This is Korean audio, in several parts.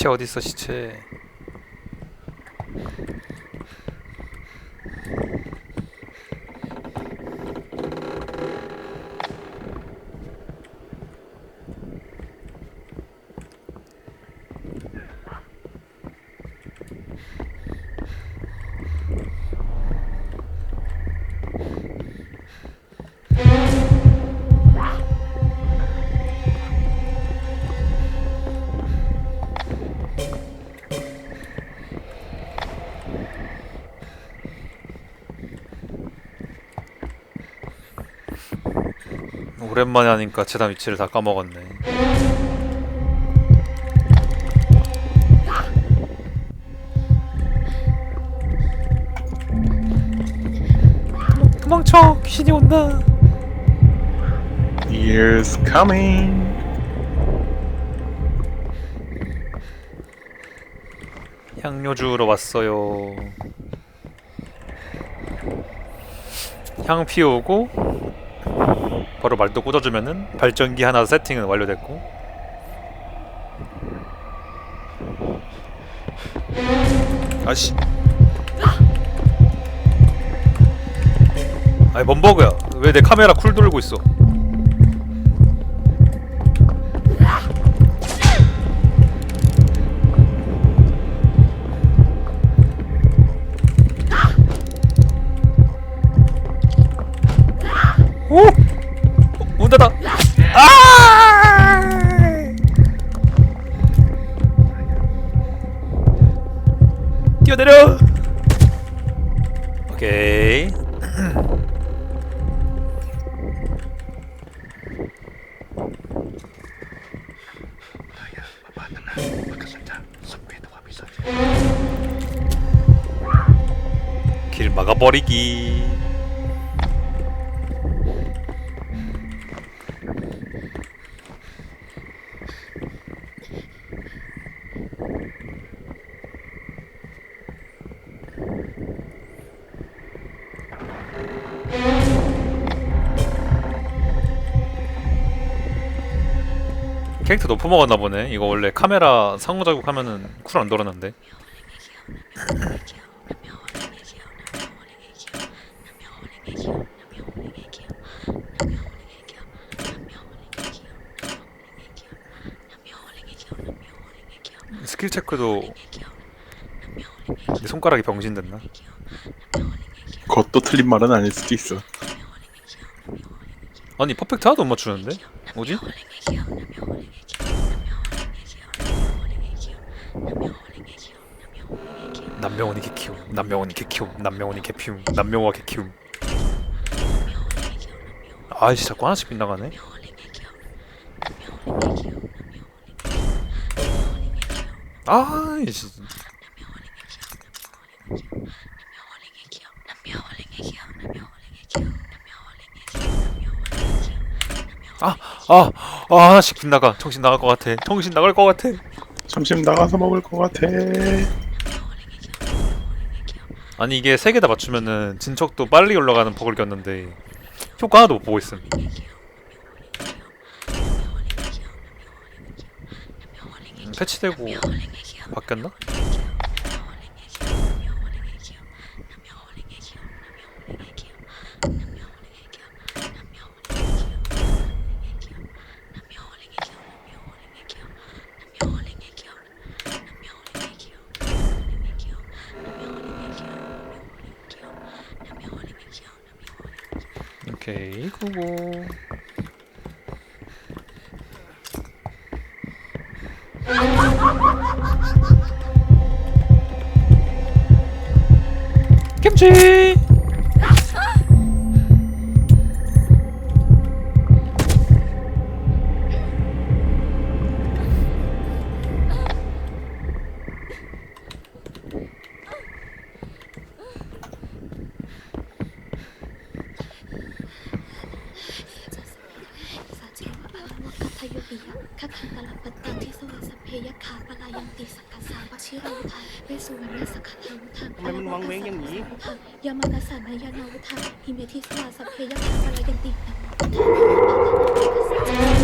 시체 어딨어 시체 오랜만에 하니까 재단 위치를 다 까먹었네 도망쳐 귀신이 온다 Years coming. 향료 주우러 왔어요. 향 피우고 바로 말도 꽂아주면은 발전기 하나 세팅은 완료됐고. 아씨. 아니 뭔 버그야. 왜 내 카메라 쿨 돌고 있어 오케이. 길 막아버리기. 캐릭터 높아 먹었나 보네. 이거 원래 카메라 상호 작업하면은 쿨 안 돌았는데. 스킬 체크도 내 손가락이 병신됐나? 그것도 틀린 말은 아닐 수도 있어. 아니 퍼펙트 하나도 못 맞추는데? 뭐지? 남명원이 개키움 남명원이 개키움 남명원이 개피움 남명호가 개키움 아이씨 자꾸 하나씩 빗나가네 아이씨 아, 아, 아, 하나씩 빗나가. 정신 나갈 것 같아. 정신 나갈 것 같아. 점심 나가서 먹을 것 같아. 아니 이게 세 개 다 맞추면은 진척도 빨리 올라가는 버그를 꼈는데 효과 하나도 못 보고 있음. 음, 패치되고 바뀌었나? 오케이 그거 김치 ทยุปิยะคคังกลปัตตังทิสวสเพยคาปลายันติสังกัสสาวชิโรูทังเวสุวรรณสังฆทาวุทังทำไมมันวังเว้งอย่างนี้ ยามานัสสานายานาวุทังฮิเมทิสวาสเพยคาปลายันตินัมง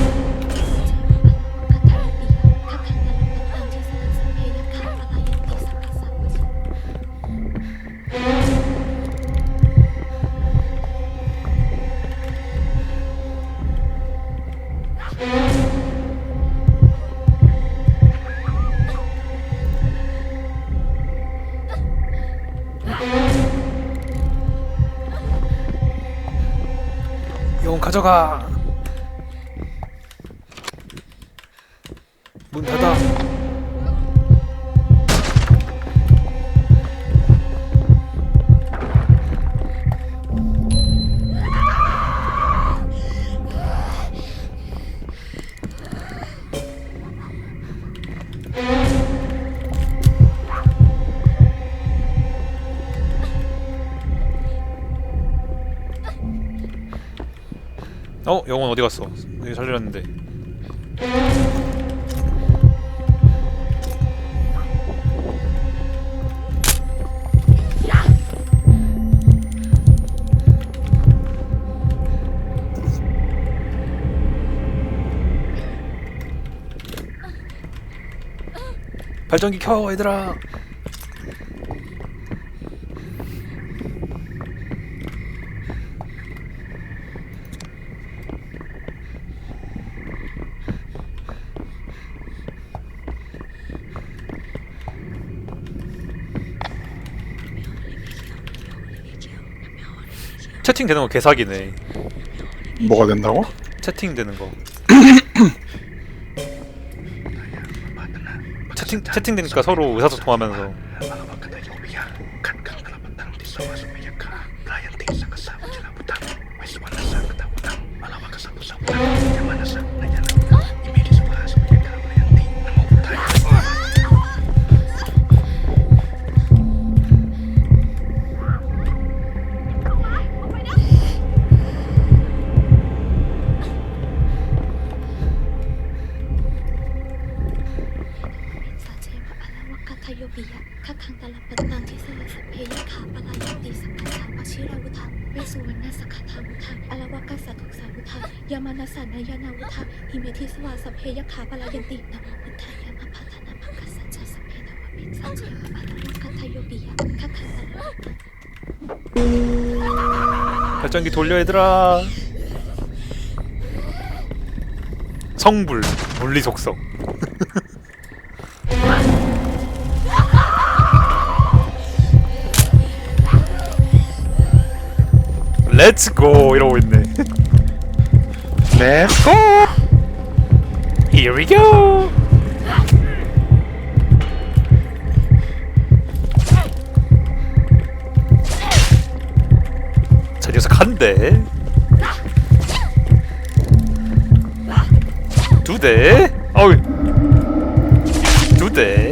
영혼 가져가. 문 닫아. 어 영혼 어디 갔어? 여기 살려놨는데. 발전기 켜 얘들아. 채팅 되는 거 개사기네. 뭐가 된다고? 채팅 되는 거. 채팅 채팅 되니까 서로 의사소통하면서 부타야 나파타나 파카사차 사페다와 빅사제와 알라와카타 요비야 카칸달라빠땅 발전기 돌려 얘들아. 성불 물리 속성. 렛츠 고 이러고 있네. 렛츠 고! Here we go. 저 녀석 한 대. 두 대. 어우. 두 대.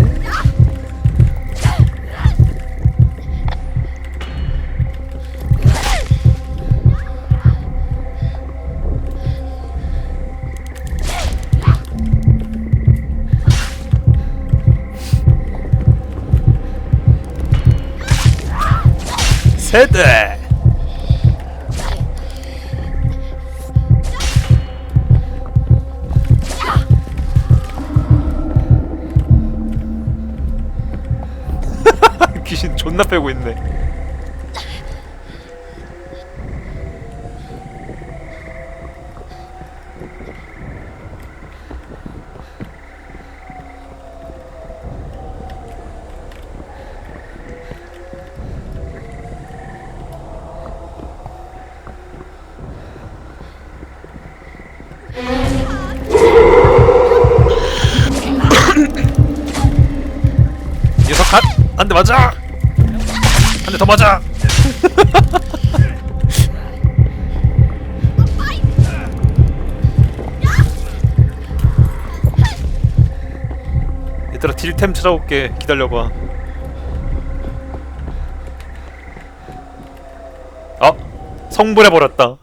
세 대. 귀신 존나 빼고 있네. 녀석 한! 한대 맞아! 한 대 더 맞아! 얘들아 딜템 찾아올게 기다려봐 어? 성불해버렸다